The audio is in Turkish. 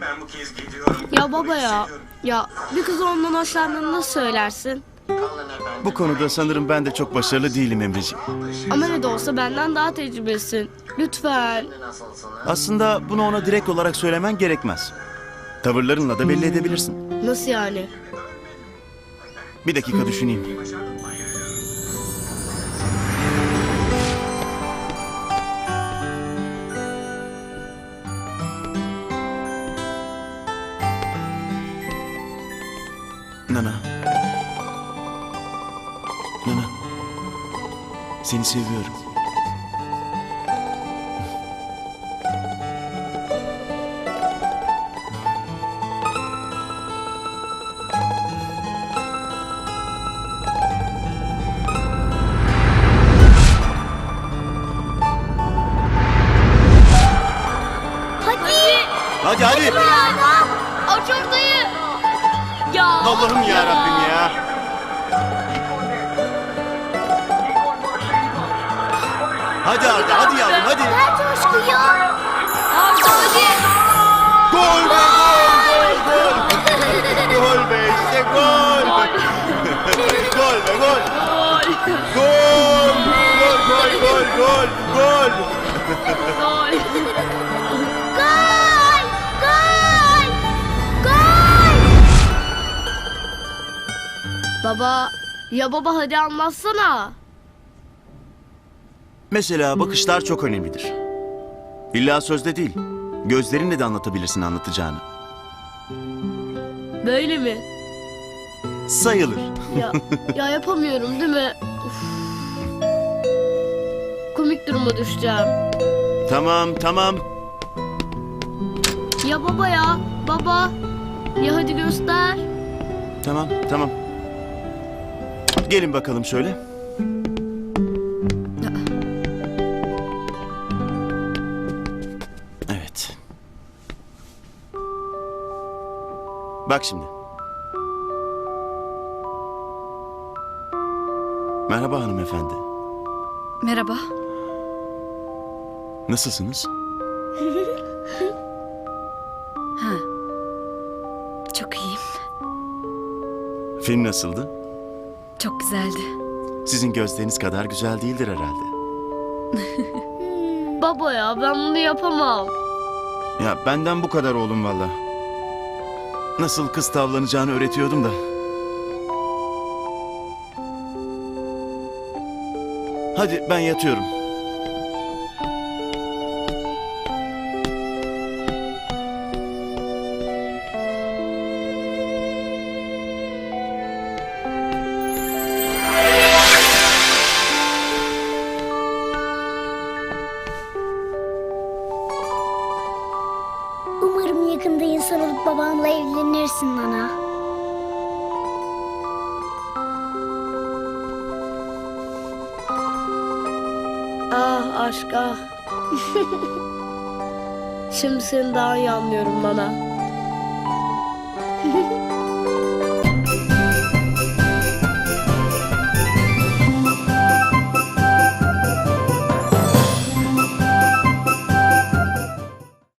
Ben bu kez gidiyorum. Ya baba ya. Ya bir kız ondan hoşlandığını nasıl söylersin? Bu konuda sanırım ben de çok başarılı değilim Emreciğim. Ama ne de olsa benden daha tecrübelisin. Lütfen. Aslında bunu ona direkt olarak söylemen gerekmez. Tavırlarınla da belli edebilirsin. Nasıl yani? Bir dakika düşüneyim. Nana. Nana. Seni seviyorum. Hadi. Hadi hadi. Aç ortayı. Ya. Allah'ım ya Rabbim ya. Hadi Arda hadi yavrum hadi. Ver coşkuyu. Arda hadi. Gol be gol gol gol. Gol be işte gol. gol be gol. Gol. Gol gol gol gol gol. Gol. Gol. Baba. Ya baba hadi anlatsana. Mesela bakışlar çok önemlidir. İlla sözde değil. Gözlerinle de anlatabilirsin anlatacağını. Böyle mi? Sayılır. Ya, ya yapamıyorum değil mi? Uf. Komik duruma düşeceğim. Tamam tamam. Ya baba ya. Baba. Ya hadi göster. Tamam tamam. Gelin bakalım şöyle. Evet. Bak şimdi. Merhaba hanımefendi. Merhaba. Nasılsınız? Ha. Çok iyiyim. Film nasıldı? Çok güzeldi. Sizin gözleriniz kadar güzel değildir herhalde. Baba ya ben bunu yapamam. Ya benden bu kadar oğlum valla. Nasıl kız tavlanacağını öğretiyordum da. Hadi ben yatıyorum. Yakında insan olup babamla evlenirsin Nana. Ah aşk ah. Şimdi seni daha iyi anlıyorum bana.